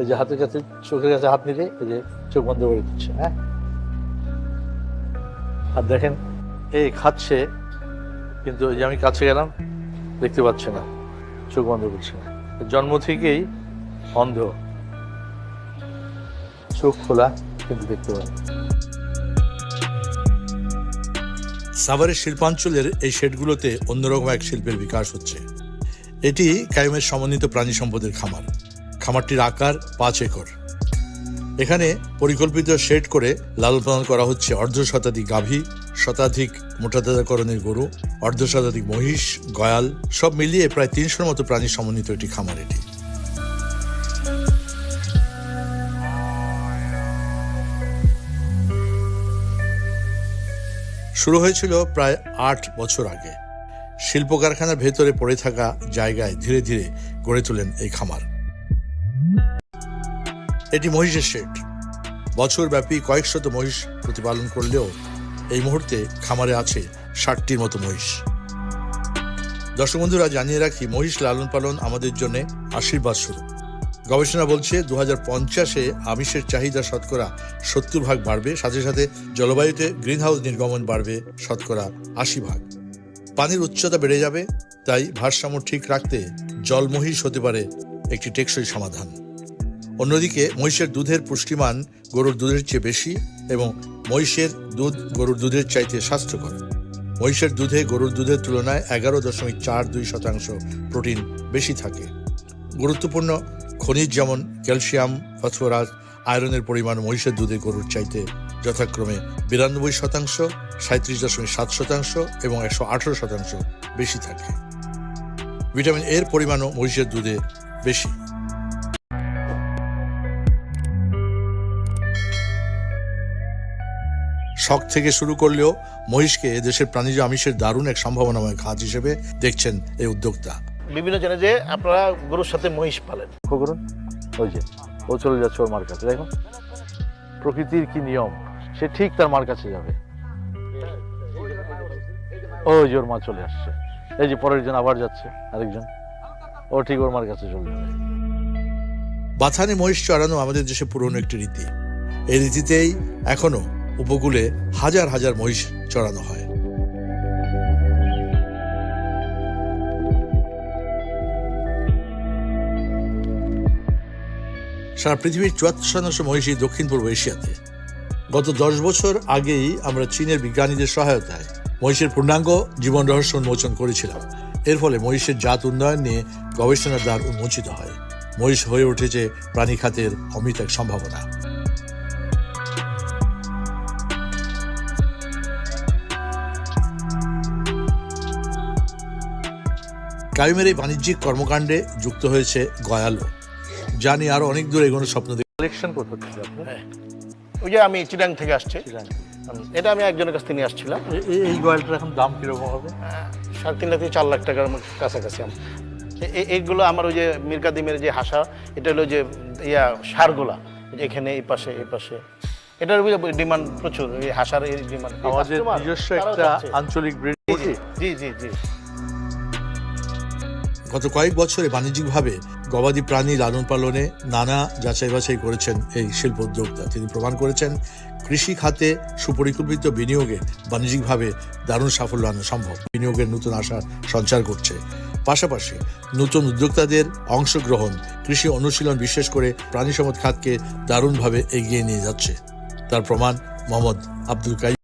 এই যে হাতের কাছে, চোখের কাছে হাত নিলে এই যে চোখ বন্ধ করে দিচ্ছে হ্যাঁ? আর দেখেন, এই খাচ্ছে, কিন্তু যে আমি কাছে গেলাম, দেখতে পাচ্ছে না, চোখ বন্ধ করছে না। জন্ম থেকেই অন্ধ। চোখ খোলা, কিন্তু দেখতে পারে সাভারের শিল্পাঞ্চলের এই শেডগুলোতে অন্যরকম এক শিল্পের বিকাশ হচ্ছে। এটি কায়ুমের সমন্বিত প্রাণী সম্পদের খামার। খামারটির আকার পাঁচ একর। এখানে পরিকল্পিত শেড করে লালন পালন করা হচ্ছে অর্ধ শতাধিক গাভী, শতাধিক মোটাদাদাকরণের গরু, অর্ধ শতাধিক মহিষ, গয়াল, সব মিলিয়ে প্রায় তিনশোর মতো প্রাণী সমন্বিত একটি খামার এটি। শুরু হয়েছিল প্রায় আট বছর আগে। শিল্প কারখানার ভেতরে পড়ে থাকা জায়গায় ধীরে ধীরে গড়ে তোলেন এই খামার। এটি মহিষের শেড। বছরব্যাপী কয়েকশত মহিষ প্রতিপালন করলেও এই মুহূর্তে খামারে আছে ষাটটির মতো মহিষ। দর্শক বন্ধুরা, জানিয়ে রাখি, মহিষ লালন পালন আমাদের জন্য আশীর্বাদ স্বরূপ। গবেষণা বলছে দু হাজার পঞ্চাশে আমিষের চাহিদা শতকরা সত্তর ভাগ বাড়বে, সাথে সাথে জলবায়ুতে গ্রিনহাউস নির্গমন বাড়বে শতকরা আশি ভাগ। পানির উচ্চতা বেড়ে যাবে, তাই ভারসাম্য ঠিক রাখতে জল মহিষ হতে পারে একটি টেকসই সমাধান। অন্যদিকে মহিষের দুধের পুষ্টিমান গরুর দুধের চেয়ে বেশি এবং মহিষের দুধ গরুর দুধের চাইতে স্বাস্থ্যকর। মহিষের দুধে গরুর দুধের তুলনায় এগারো দশমিক চার দুই শতাংশ প্রোটিন বেশি থাকে। গুরুত্বপূর্ণ খনিজ যেমন ক্যালসিয়াম, ফসফরাস, আয়রনের পরিমাণ মহিষের দুধে গরুর চাইতে যথাক্রমে বিরানব্বই শতাংশ, সাঁত্রিশ দশমিক সাত শতাংশ এবং একশো আঠেরো শতাংশ বেশি থাকে। ভিটামিন এর পরিমাণও মহিষের দুধে বেশি। শখ থেকে শুরু করলেও মহিষকে দেশের প্রাণীজ আমিষের দারুণ এক সম্ভাবনাময় খাত হিসেবে দেখছেন এই উদ্যোক্তা। বিভিন্ন জানে যে আপনারা গরুর সাথে মহিষ পালেন। করুন ওই যে ও চলে যাচ্ছে ওর মার কাছে। দেখুন প্রকৃতির কি নিয়ম সে ঠিক তার মার কাছে যাবে। ওই যে ওর মা চলে আসছে। এই যে পরের জন আবার যাচ্ছে আরেকজন। ও ঠিক ওর মার কাছে চলে যাবে। বাথানে মহিষ চড়ানো আমাদের দেশে পুরনো একটি রীতি। এই রীতিতেই এখনও উপকূলে হাজার হাজার মহিষ চড়ানো হয়। সারা পৃথিবীর চুয়াত্তর শতাংশ মহিষী দক্ষিণ পূর্ব এশিয়াতে। গত দশ বছর আগেই আমরা চীনের বিজ্ঞানীদের সহায়তায় মহিষের পূর্ণাঙ্গ জীবন রহস্য উন্মোচন করেছিলাম। এর ফলে মহিষের জাত উন্নয়ন নিয়ে গবেষণার দ্বার উন্মোচিত হয়। মহিষ হয়ে উঠেছে প্রাণী খাতের অমিত এক সম্ভাবনা। কায়ুমের এই বাণিজ্যিক কর্মকাণ্ডে যুক্ত হয়েছে গয়ালো। যা নিয়ে আরও অনেক দূর এগোনোর স্বপ্ন দেখে। কালেকশন করতে হ্যাঁ। ওই যে আমি চিটাং থেকে আসছে। চিরাং। এটা আমি একজনের কাছ থেকে নিয়ে আসছিলাম। এই গোয়ালটার এখন দাম কীরকম হবে? সাড়ে তিন লাখ থেকে চার লাখ টাকার কাছাকাছি এইগুলো আমার ওই যে মিরকাদিমের যে হাসা এটা হলো যে ইয়া সারগুলা। এখানে এই পাশে এই পাশে। এটার ডিমান্ড প্রচুর এই হাসার এই ডিমান্ড। আমাদের নিজস্ব একটা আঞ্চলিক ব্রিড জি জি জি। গত কয়েক বছরে বাণিজ্যিকভাবে গবাদি প্রাণী লালন পালনে নানা যাচাই বাছাই করেছেন এই শিল্প উদ্যোক্তা। তিনি প্রমাণ করেছেন, কৃষি খাতে সুপরিকল্পিত বিনিয়োগে বাণিজ্যিকভাবে দারুণ সাফল্য আনা সম্ভব। বিনিয়োগের নতুন আশা সঞ্চার করছে। পাশাপাশি নতুন উদ্যোক্তাদের অংশগ্রহণ, কৃষি অনুশীলন বিশেষ করে প্রাণী সম্পদ খাতকে দারুণভাবে এগিয়ে নিয়ে যাচ্ছে। তার প্রমাণ মোহাম্মদ আব্দুল কাইম